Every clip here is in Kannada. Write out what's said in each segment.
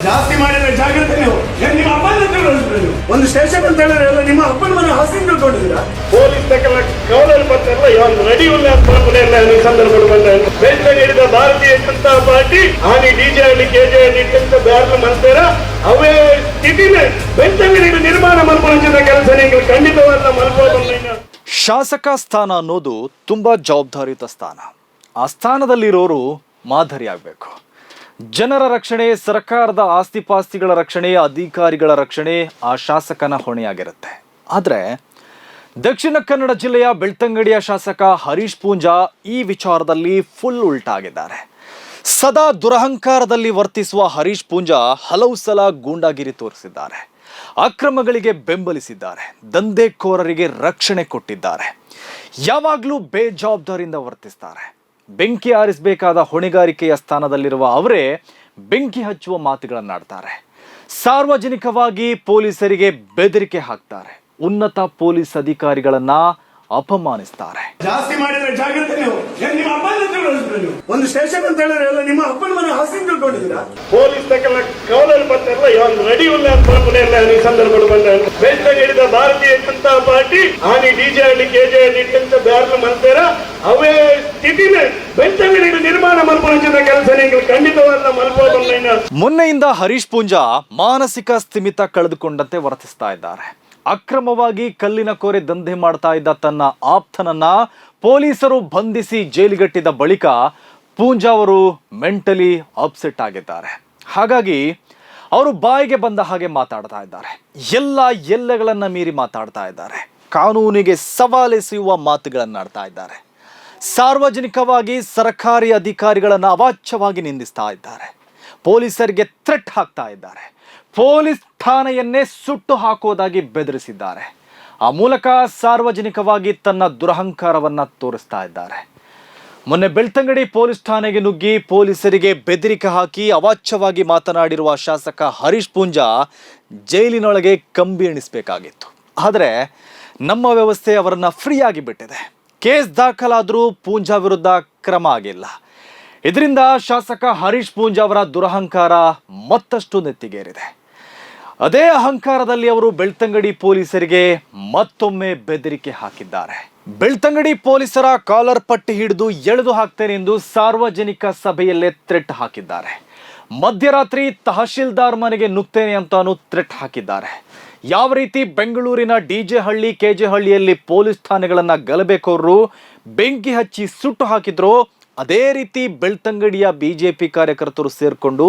ಜಾಸ್ತಿ ಮಾಡಿದ್ರೆ ಜಾಗ್ರತೆ ನೀವು. ಏನ್ ನಿಮ್ಮ ಅಪ್ಪನ ತಿಳ್ಕೊಂಡಿದ್ರೆ ಒಂದು ಸ್ಟೇಷನ್ ಅಂತ ಹೇಳಿದ್ರೆ ಎಲ್ಲ ನಿಮ್ಮ ಅಪ್ಪನ ಮನೆ ಹಾಸಿಗೆ ತಿಳ್ಕೊಂಡಿದ್ದೀರಾ ಪೊಲೀಸ್ ತಕ್ಕಲ್ಲ ಕವಲಲ್ಲಿ ಬರ್ತಾರಲ್ಲ ರೆಡಿ ಇಲ್ಲ ಅಂತ ಬರ್ಬಿಡಲ್ಲ ಈ ಸಂದರ್ಭಗಳು ಬಂದ ಬೆಂಗಳೂರು ನೀಡಿದ ಭಾರತೀಯ ಜನತಾ ಪಾರ್ಟಿ ಆನಿ ಡಿಜೆ ಹಳ್ಳಿ ಕೆಜೆ ಹಳ್ಳಿ ಇಟ್ಟಂತ ಬ್ಯಾರ್ಲು ಮಂತಾರ ಅವೇ ಸ್ಥಿತಿನೇ. ಬೆಳ್ತಂಗಡಿಗೆ ನಿರ್ಮಾಣ ಮಲ್ಪೊಂಚಿದ ಕೆಲಸ ನೀವು ಖಂಡಿತವಾದ ಮಲ್ಪೋದಲ್ಲ ಶಾಸಕ ಸ್ಥಾನ ಅನ್ನೋದು ತುಂಬಾ ಜವಾಬ್ದಾರಿಯುತ ಸ್ಥಾನ. ಆ ಸ್ಥಾನದಲ್ಲಿರೋರು ಮಾದರಿಯಾಗಬೇಕು. ಜನರ ರಕ್ಷಣೆ, ಸರ್ಕಾರದ ಆಸ್ತಿಪಾಸ್ತಿಗಳ ರಕ್ಷಣೆ, ಅಧಿಕಾರಿಗಳ ರಕ್ಷಣೆ ಆ ಶಾಸಕನ ಹೊಣೆಯಾಗಿರುತ್ತೆ. ಆದರೆ ದಕ್ಷಿಣ ಕನ್ನಡ ಜಿಲ್ಲೆಯ ಬೆಳ್ತಂಗಡಿಯ ಶಾಸಕ ಹರೀಶ್ ಪೂಂಜಾ ಈ ವಿಚಾರದಲ್ಲಿ ಫುಲ್ ಉಲ್ಟಾಗಿದ್ದಾರೆ. ಸದಾ ದುರಹಂಕಾರದಲ್ಲಿ ವರ್ತಿಸುವ ಹರೀಶ್ ಪೂಂಜಾ ಹಲವು ಸಲ ಗೂಂಡಾಗಿರಿ ತೋರಿಸಿದ್ದಾರೆ. ಅಕ್ರಮಗಳಿಗೆ ಬೆಂಬಲಿಸಿದ್ದಾರೆ. ದಂಧೆಕೋರರಿಗೆ ರಕ್ಷಣೆ ಕೊಟ್ಟಿದ್ದಾರೆ. ಯಾವಾಗಲೂ ಬೇಜವಾಬ್ದಾರಿಯಿಂದ ವರ್ತಿಸ್ತಾರೆ. ಬೆಂಕಿ ಆರಿಸಬೇಕಾದ ಹೊಣೆಗಾರಿಕೆಯ ಸ್ಥಾನದಲ್ಲಿರುವ ಅವರೇ ಬೆಂಕಿ ಹಚ್ಚುವ ಮಾತುಗಳನ್ನಾಡ್ತಾರೆ. ಸಾರ್ವಜನಿಕವಾಗಿ ಪೊಲೀಸರಿಗೆ ಬೆದರಿಕೆ ಹಾಕ್ತಾರೆ. ಉನ್ನತ ಪೊಲೀಸ್ ಅಧಿಕಾರಿಗಳನ್ನ ಅಪಮಾನಿಸ್ತಾರೆ. ಜಾಸ್ತಿ ಮಾಡಿದ್ರೆ ಜಾಗ್ರತೆ ನೀವು. ನಿಮ್ಮ ಅಪ್ಪನ ಒಂದು ಸ್ಟೇಷನ್ ಅಂತ ಹೇಳಿದ್ರೆ ಎಲ್ಲ ನಿಮ್ಮ ಅಪ್ಪನ ಮನೆ ಹಾಸಿಗೆ ತಿಳ್ಕೊಂಡಿದ್ದೀರಾ? ಪೊಲೀಸ್ ತಕ್ಕಲ್ಲ ಕವಲಲ್ಲಿ ಇವಾಗ ರೆಡಿ ಇಲ್ಲ ಅಂತ ಇಲ್ಲ ಈ ಸಂದರ್ಭಗಳು ಬಂದ ಬೆಂಗಳೂರು ಹಿಡಿದ ಭಾರತೀಯ ಜನತಾ ಪಾರ್ಟಿ ಆನಿ ಡಿಜೆ ಹಳ್ಳಿ ಕೆಜೆ ಹಳ್ಳಿ ಇಟ್ಟಂತ ಬ್ಯಾರ್ಲು ಮಂತಾರ ಅವೇ ಸ್ಥಿತಿನೇ. ಮೊನ್ನೆಯಿಂದ ಹರೀಶ್ ಪೂಂಜಾ ಮಾನಸಿಕ ಸ್ಥಿಮಿತ ಕಳೆದುಕೊಂಡಂತೆ ವರ್ತಿಸ್ತಾ ಇದ್ದಾರೆ. ಅಕ್ರಮವಾಗಿ ಕಲ್ಲಿನ ಕೋರೆ ದಂಧೆ ಮಾಡ್ತಾ ಇದ್ದ ತನ್ನ ಆಪ್ತನನ್ನ ಪೊಲೀಸರು ಬಂಧಿಸಿ ಜೈಲಿಗಟ್ಟಿದ ಬಳಿಕ ಪೂಂಜಾ ಅವರು ಮೆಂಟಲಿ ಅಪ್ಸೆಟ್ ಆಗಿದ್ದಾರೆ. ಹಾಗಾಗಿ ಅವರು ಬಾಯಿಗೆ ಬಂದ ಹಾಗೆ ಮಾತಾಡ್ತಾ ಇದ್ದಾರೆ. ಎಲ್ಲ ಎಲ್ಲೆಗಳನ್ನ ಮೀರಿ ಮಾತಾಡ್ತಾ ಇದ್ದಾರೆ. ಕಾನೂನಿಗೆ ಸವಾಲೆಸೆಯುವ ಮಾತುಗಳನ್ನಾಡ್ತಾ ಇದ್ದಾರೆ. ಸಾರ್ವಜನಿಕವಾಗಿ ಸರ್ಕಾರಿ ಅಧಿಕಾರಿಗಳನ್ನು ಅವಾಚ್ಯವಾಗಿ ನಿಂದಿಸ್ತಾ ಇದ್ದಾರೆ. ಪೊಲೀಸರಿಗೆ ಥ್ರೆಟ್ ಹಾಕ್ತಾ ಇದ್ದಾರೆ. ಪೊಲೀಸ್ ಠಾಣೆಯನ್ನೇ ಸುಟ್ಟು ಹಾಕೋದಾಗಿ ಬೆದರಿಸಿದ್ದಾರೆ. ಆ ಮೂಲಕ ಸಾರ್ವಜನಿಕವಾಗಿ ತನ್ನ ದುರಹಂಕಾರವನ್ನ ತೋರಿಸ್ತಾ ಇದ್ದಾರೆ. ಮೊನ್ನೆ ಬೆಳ್ತಂಗಡಿ ಪೊಲೀಸ್ ಠಾಣೆಗೆ ನುಗ್ಗಿ ಪೊಲೀಸರಿಗೆ ಬೆದರಿಕೆ ಹಾಕಿ ಅವಾಚ್ಯವಾಗಿ ಮಾತನಾಡಿರುವ ಶಾಸಕ ಹರೀಶ್ ಪೂಂಜಾ ಜೈಲಿನೊಳಗೆ ಕಂಬಿ ಎಣಿಸಬೇಕಾಗಿತ್ತು ಆದರೆ ನಮ್ಮ ವ್ಯವಸ್ಥೆ ಅವರನ್ನ ಫ್ರೀಯಾಗಿ ಬಿಟ್ಟಿದೆ. ಕೇಸ್ ದಾಖಲಾದರೂ ಪೂಂಜಾ ವಿರುದ್ಧ ಕ್ರಮ ಆಗಿಲ್ಲ. ಇದರಿಂದ ಶಾಸಕ ಹರೀಶ್ ಪೂಂಜಾ ಅವರ ದುರಹಂಕಾರ ಮತ್ತಷ್ಟು ನೆತ್ತಿಗೇರಿದೆ. ಅದೇ ಅಹಂಕಾರದಲ್ಲಿ ಅವರು ಬೆಳ್ತಂಗಡಿ ಪೊಲೀಸರಿಗೆ ಮತ್ತೊಮ್ಮೆ ಬೆದರಿಕೆ ಹಾಕಿದ್ದಾರೆ. ಬೆಳ್ತಂಗಡಿ ಪೊಲೀಸರ ಕಾಲರ್ ಪಟ್ಟಿ ಹಿಡಿದು ಎಳೆದು ಹಾಕ್ತೇನೆ ಎಂದು ಸಾರ್ವಜನಿಕ ಸಭೆಯಲ್ಲೇ ಥ್ರೆಟ್ ಹಾಕಿದ್ದಾರೆ. ಮಧ್ಯರಾತ್ರಿ ತಹಶೀಲ್ದಾರ್ ಮನೆಗೆ ನುಗ್ತೇನೆ ಅಂತಾನು ಥ್ರೆಟ್ ಹಾಕಿದ್ದಾರೆ. ಯಾವ ರೀತಿ ಬೆಂಗಳೂರಿನ ಡಿಜೆ ಹಳ್ಳಿ ಕೆಜೆ ಹಳ್ಳಿಯಲ್ಲಿ ಪೊಲೀಸ್ ಠಾಣೆಗಳನ್ನ ಗಲಭೆಕೋರರು ಬೆಂಕಿ ಹಚ್ಚಿ ಸುಟ್ಟು ಹಾಕಿದ್ರು, ಅದೇ ರೀತಿ ಬೆಳ್ತಂಗಡಿಯ ಬಿಜೆಪಿ ಕಾರ್ಯಕರ್ತರು ಸೇರ್ಕೊಂಡು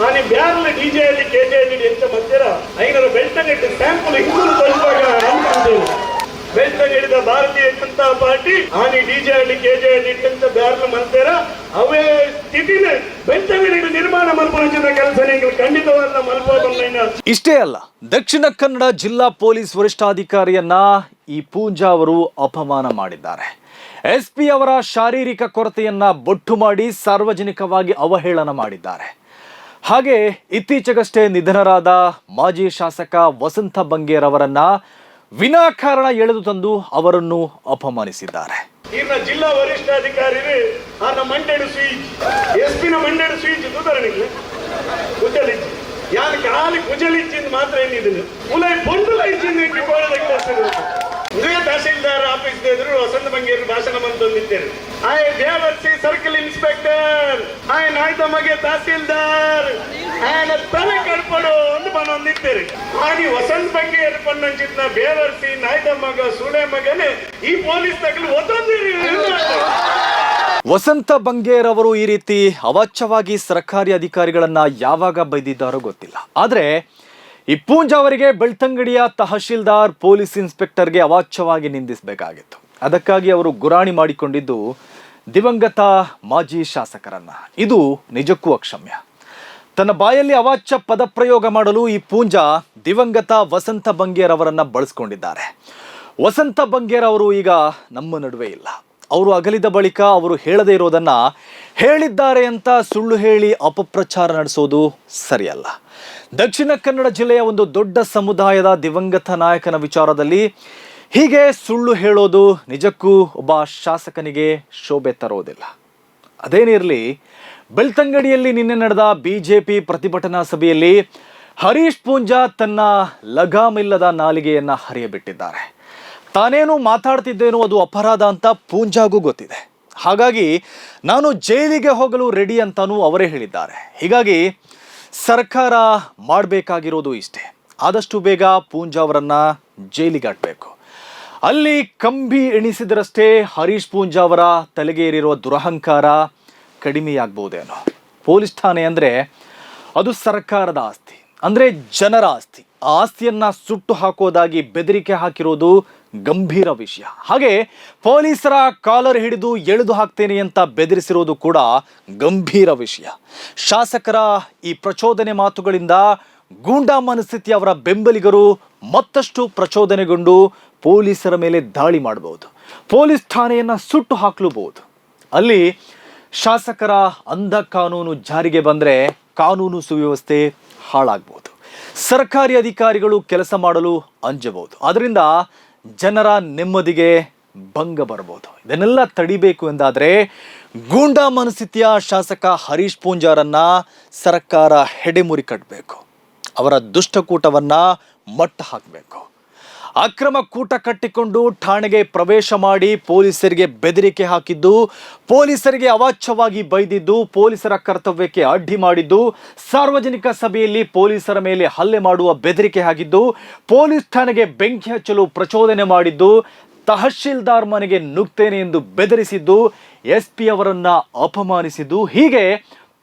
ನಾನು ಡಿ ಜೆ ಅಲ್ಲಿ ಕೆಜೆ ಅಲ್ಲಿ ಎಂತ ಬರ್ತೀರ ಐನೂರ ಬೆಳ್ತಂಗಟ್ಟಿ ಸ್ಯಾಂಪಲ್ ಹಿಂದೂ ತಲುಪಾಗ ಅನ್ಕೊಂಡೇವೆ ಬೆಳ್ತಂಗಡಿದ ಭಾರತೀಯ ಜನತಾ ಪಾರ್ಟಿ ಆನಿ ಡಿಜೆ ಕೆ ಜೆ ಡಿ ಇಟ್ಟಂತ ಬ್ಯಾರಲ್ ಮಂತಾರ ಅವೇ ಸ್ಥಿತಿನೇ. ಬೆಳ್ತಂಗಡಿಗೆ ನಿರ್ಮಾಣ ಮಲ್ಪೋಚಿನ ಕೆಲಸ ನೀವು ಖಂಡಿತವಾದ ಮಲ್ಪೋದಲ್ಲ ಇಷ್ಟೇ ಅಲ್ಲ, ದಕ್ಷಿಣ ಕನ್ನಡ ಜಿಲ್ಲಾ ಪೊಲೀಸ್ ವರಿಷ್ಠಾಧಿಕಾರಿಯನ್ನ ಈ ಪೂಂಜಾ ಅವರು ಅಪಮಾನ ಮಾಡಿದ್ದಾರೆ. ಎಸ್ ಪಿ ಅವರ ಶಾರೀರಿಕ ಕೊರತೆಯನ್ನ ಬೊಟ್ಟು ಮಾಡಿ ಸಾರ್ವಜನಿಕವಾಗಿ ಅವಹೇಳನ ಮಾಡಿದ್ದಾರೆ. ಹಾಗೆ ಇತ್ತೀಚೆಗಷ್ಟೇ ನಿಧನರಾದ ಮಾಜಿ ಶಾಸಕ ವಸಂತ ಬಂಗೇರ್ ಅವರನ್ನ ವಿನಾಕಾರಣ ಎಳೆದು ತಂದು ಅವರನ್ನು ಅಪಮಾನಿಸಿದ್ದಾರೆ. ಇನ್ನ ಜಿಲ್ಲಾ ವರಿಷ್ಠಾಧಿಕಾರಿ ಆನ ಮಂಡ್ಯಡು ಸ್ವೀಚ್ ಎಸ್ ಪಿನ ಮಂಡ್ಯಡು ಸ್ವೀಚ್ ಕುಜಲಿಚ್ಚಿ ಯಾನ ಕಾಲಿ ಕುಜಲಿಚ್ಚಿಂದ ಮಾತ್ರ ಏನಿದ್ದೀನಿ ಉಲೈ ಬಂಡು ಲೈಚಿಂದ ತಹಸೀಲ್ದಾರ್ ಆಫೀಸ್ ಎದುರು ವಸಂತ ಬಂಗೇರು ಭಾಷಣ ಬಂದಿದ್ದೇನೆ ಆಯ್ ದೇವರ್ಸಿ ಸರ್ಕಲ್ ಇನ್ಸ್ಪೆಕ್ಟರ್. ಆಯ್ ನಾಯ್ದ ಮಗೆ ತಹಸೀಲ್ದಾರ್. ಆಯನ ತಲೆ ಕಡ್ಪಡು ಅಂತ ಬಂದಿದ್ದೇನೆ ಆಗಿ ವಸಂತ ಬಂಗೇರು ಪನ್ನಂಚಿತ್ನ ಬೇವರ್ಸಿ ನಾಯ್ದ ಮಗ ಸುಳೆ ಮಗನೇ ಈ ಪೊಲೀಸ್ ತಗಲು ಒತ್ತೊಂದಿರಿ. ವಸಂತ ಬಂಗೇರ್ ಅವರು ಈ ರೀತಿ ಅವಾಚ್ಯವಾಗಿ ಸರ್ಕಾರಿ ಅಧಿಕಾರಿಗಳನ್ನ ಯಾವಾಗ ಬೈದಿದ್ದಾರೋ ಗೊತ್ತಿಲ್ಲ. ಆದ್ರೆ ಈ ಪೂಂಜಾ ಅವರಿಗೆ ಬೆಳ್ತಂಗಡಿಯ ತಹಶೀಲ್ದಾರ್ ಪೊಲೀಸ್ ಇನ್ಸ್ಪೆಕ್ಟರ್ಗೆ ಅವಾಚ್ಯವಾಗಿ ನಿಂದಿಸಬೇಕಾಗಿತ್ತು. ಅದಕ್ಕಾಗಿ ಅವರು ಗುರಾಣಿ ಮಾಡಿಕೊಂಡಿದ್ದು ದಿವಂಗತ ಮಾಜಿ ಶಾಸಕರನ್ನ. ಇದು ನಿಜಕ್ಕೂ ಅಕ್ಷಮ್ಯ. ತನ್ನ ಬಾಯಲ್ಲಿ ಅವಾಚ್ಯ ಪದಪ್ರಯೋಗ ಮಾಡಲು ಈ ಪೂಂಜ ದಿವಂಗತ ವಸಂತ ಬಂಗೇರ್ ಅವರನ್ನ ಬಳಸ್ಕೊಂಡಿದ್ದಾರೆ. ವಸಂತ ಬಂಗೇರ್ ಅವರು ಈಗ ನಮ್ಮ ನಡುವೆ ಇಲ್ಲ. ಅವರು ಅಗಲಿದ ಬಳಿಕ ಅವರು ಹೇಳದೇ ಇರೋದನ್ನು ಹೇಳಿದ್ದಾರೆ ಅಂತ ಸುಳ್ಳು ಹೇಳಿ ಅಪಪ್ರಚಾರ ನಡೆಸೋದು ಸರಿಯಲ್ಲ. ದಕ್ಷಿಣ ಕನ್ನಡ ಜಿಲ್ಲೆಯ ಒಂದು ದೊಡ್ಡ ಸಮುದಾಯದ ದಿವಂಗತ ನಾಯಕನ ವಿಚಾರದಲ್ಲಿ ಹೀಗೆ ಸುಳ್ಳು ಹೇಳೋದು ನಿಜಕ್ಕೂ ಒಬ್ಬ ಶಾಸಕನಿಗೆ ಶೋಭೆ ತರೋದಿಲ್ಲ. ಅದೇನಿರಲಿ ಬೆಳ್ತಂಗಡಿಯಲ್ಲಿ ನಿನ್ನೆ ನಡೆದ ಬಿಜೆಪಿ ಪ್ರತಿಭಟನಾ ಸಭೆಯಲ್ಲಿ ಹರೀಶ್ ಪೂಂಜಾ ತನ್ನ ಲಗಾಮಿಲ್ಲದ ನಾಲಿಗೆಯನ್ನು ಹರಿಯಬಿಟ್ಟಿದ್ದಾರೆ. ತಾನೇನು ಮಾತಾಡ್ತಿದ್ದೇನೋ ಅದು ಅಪರಾಧ ಅಂತ ಪೂಂಜಾಗೂ ಗೊತ್ತಿದೆ. ಹಾಗಾಗಿ ನಾನು ಜೈಲಿಗೆ ಹೋಗಲು ರೆಡಿ ಅಂತಾನೂ ಅವರೇ ಹೇಳಿದ್ದಾರೆ. ಹೀಗಾಗಿ ಸರ್ಕಾರ ಮಾಡಬೇಕಾಗಿರೋದು ಇಷ್ಟೇ. ಆದಷ್ಟು ಬೇಗ ಪೂಂಜಾ ಅವರನ್ನ ಜೈಲಿಗೆ ಹಾಕಬೇಕು. ಅಲ್ಲಿ ಕಂಬಿ ಎಣಿಸಿದರಷ್ಟೇ ಹರೀಶ್ ಪೂಂಜಾ ಅವರ ತಲೆಗೆ ಏರಿರುವ ದುರಹಂಕಾರ ಕಡಿಮೆಯಾಗಬಹುದೇನೋ. ಪೊಲೀಸ್ ಠಾಣೆ ಅಂದರೆ ಅದು ಸರ್ಕಾರದ ಆಸ್ತಿ. ಅಂದರೆ ಜನರ ಆಸ್ತಿ. ಆ ಆಸ್ತಿಯನ್ನ ಸುಟ್ಟು ಹಾಕೋದಾಗಿ ಬೆದರಿಕೆ ಹಾಕಿರೋದು ಗಂಭೀರ ವಿಷಯ. ಹಾಗೆ ಪೊಲೀಸರ ಕಾಲರ್ ಹಿಡಿದು ಎಳೆದು ಹಾಕ್ತೇನೆ ಅಂತ ಬೆದರಿಸಿರೋದು ಕೂಡ ಗಂಭೀರ ವಿಷಯ. ಶಾಸಕರ ಈ ಪ್ರಚೋದನೆ ಮಾತುಗಳಿಂದ ಗೂಂಡಾ ಮನಸ್ಥಿತಿ ಅವರ ಬೆಂಬಲಿಗರು ಮತ್ತಷ್ಟು ಪ್ರಚೋದನೆಗೊಂಡು ಪೊಲೀಸರ ಮೇಲೆ ದಾಳಿ ಮಾಡಬಹುದು. ಪೊಲೀಸ್ ಠಾಣೆಯನ್ನು ಸುಟ್ಟು ಹಾಕಲೂಬಹುದು. ಅಲ್ಲಿ ಶಾಸಕರ ಅಂಧ ಕಾನೂನು ಜಾರಿಗೆ ಬಂದರೆ ಕಾನೂನು ಸುವ್ಯವಸ್ಥೆ ಹಾಳಾಗಬಹುದು. ಸರ್ಕಾರಿ ಅಧಿಕಾರಿಗಳು ಕೆಲಸ ಮಾಡಲು ಅಂಜಬಹುದು. ಅದರಿಂದ ಜನರ ನೆಮ್ಮದಿಗೆ ಭಂಗ ಬರಬಹುದು ಇದನ್ನೆಲ್ಲ ತಡಿಬೇಕು ಎಂದಾದರೆ ಗೂಂಡಾ ಮನಸ್ಥಿತಿಯ ಶಾಸಕ ಹರೀಶ್ ಪೂಂಜಾರನ್ನ ಸರ್ಕಾರ ಹೆಡೆಮುರಿ ಕಟ್ಟಬೇಕು ಅವರ ದುಷ್ಟಕೂಟವನ್ನು ಮಟ್ಟ ಹಾಕಬೇಕು. ಅಕ್ರಮ ಕೂಟ ಕಟ್ಟಿಕೊಂಡು ಠಾಣೆಗೆ ಪ್ರವೇಶ ಮಾಡಿ ಪೊಲೀಸರಿಗೆ ಬೆದರಿಕೆ ಹಾಕಿದ್ದು, ಪೊಲೀಸರಿಗೆ ಅವಾಚ್ಯವಾಗಿ ಬೈದಿದ್ದು, ಪೊಲೀಸರ ಕರ್ತವ್ಯಕ್ಕೆ ಅಡ್ಡಿ ಮಾಡಿದ್ದು, ಸಾರ್ವಜನಿಕ ಸಭೆಯಲ್ಲಿ ಪೊಲೀಸರ ಮೇಲೆ ಹಲ್ಲೆ ಮಾಡುವ ಬೆದರಿಕೆ ಹಾಕಿದ್ದು, ಪೊಲೀಸ್ ಠಾಣೆಗೆ ಬೆಂಕಿ ಹಚ್ಚಲು ಪ್ರಚೋದನೆ ಮಾಡಿದ್ದು, ತಹಶೀಲ್ದಾರ್ ಮನೆಗೆ ನುಗ್ತೇನೆ ಎಂದು ಬೆದರಿಸಿದ್ದು ಎಸ್ ಪಿ ಅವರನ್ನ ಅಪಮಾನಿಸಿದ್ದು. ಹೀಗೆ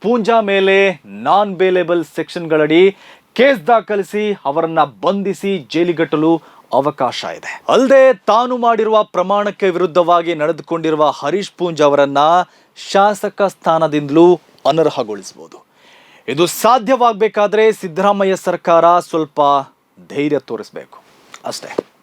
ಪೂಂಜಾ ಮೇಲೆ ನಾನ್ ಬೇಲೇಬಲ್ ಸೆಕ್ಷನ್ಗಳಡಿ ಕೇಸ್ ದಾಖಲಿಸಿ ಅವರನ್ನ ಬಂಧಿಸಿ ಜೈಲಿಗಟ್ಟಲು ಅವಕಾಶ ಇದೆ. ಅಲ್ಲದೆ ತಾನು ಮಾಡಿರುವ ಪ್ರಮಾಣಕ್ಕೆ ವಿರುದ್ಧವಾಗಿ ನಡೆದುಕೊಂಡಿರುವ ಹರೀಶ್ ಪೂಂಜ್ ಅವರನ್ನ ಶಾಸಕ ಸ್ಥಾನದಿಂದಲೂ ಅನರ್ಹಗೊಳಿಸಬಹುದು. ಇದು ಸಾಧ್ಯವಾಗಬೇಕಾದ್ರೆ ಸಿದ್ದರಾಮಯ್ಯ ಸರ್ಕಾರ ಸ್ವಲ್ಪ ಧೈರ್ಯ ತೋರಿಸಬೇಕು. ಅಷ್ಟೇ.